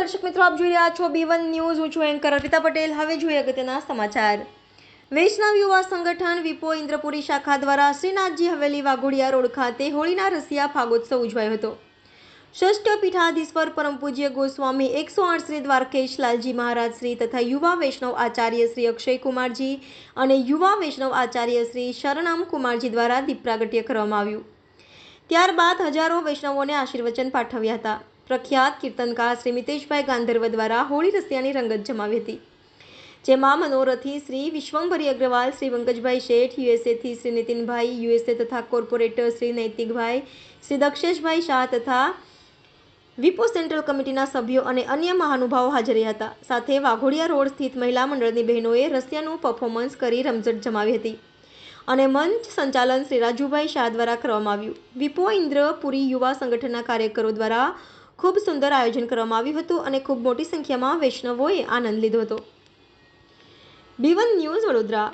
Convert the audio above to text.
દર્શક મિત્રો, આપ જોઈ રહ્યા છો બી વન ન્યૂઝ હું છું એન્કર અર્પિતા પટેલ. હવે જોઈએ અગત્યના સમાચાર. વૈષ્ણવ યુવા સંગઠન વિપો ઇન્દ્રપુરી શાખા દ્વારા શ્રીનાથજી હવેલી વાઘોડિયા રોડ ખાતે હોળીના રસિયા ફાગોત્સવ ઉજવાયો હતો. ષષ્ઠ પીઠાધીશ્વર પરમ પૂજ્ય ગોસ્વામી એકસો આઠ શ્રી દ્વારકેશ લાલજી મહારાજ શ્રી તથા યુવા વૈષ્ણવ આચાર્ય શ્રી અક્ષય કુમારજી અને યુવા વૈષ્ણવ આચાર્ય શ્રી શરણામ કુમારજી દ્વારા દીપ પ્રાગટ્ય કરવામાં આવ્યું. ત્યારબાદ હજારો વૈષ્ણવોને આશીર્વચન પાઠવ્યા હતા. પ્રખ્યાત કીર્તનકાર શ્રી મિતેશભાઈ ગાંધર્વ દ્વારા હોળી રસિયાની રંગત જમાવી હતી. જેમાં મનોરથી શ્રી વિશ્વંભરી અગ્રવાલ, શ્રી પંકજભાઈ શેઠ યુએસએથી શ્રી નીતિનભાઈ યુએસએ તથા કોર્પોરેટર શ્રી નૈતિકભાઈ, શ્રી દક્ષેશભાઈ શાહ તથા વિપો સેન્ટ્રલ કમિટીના સભ્યો અને અન્ય મહાનુભાવો હાજર હતા. સાથે વાઘોડિયા રોડ સ્થિત મહિલા મંડળની બહેનોએ રસિયાનું પરફોર્મન્સ કરી રમઝટ જમાવી હતી અને મંચ સંચાલન શ્રી રાજુભાઈ શાહ દ્વારા કરવામાં આવ્યું. વિપો ઇન્દ્રપુરી યુવા સંગઠનના કાર્યકરો દ્વારા ખૂબ સુંદર આયોજન કરવામાં આવ્યું હતું અને ખૂબ મોટી સંખ્યામાં વૈષ્ણવોએ આનંદ લીધો હતો. બીવન ન્યૂઝ વડોદરા.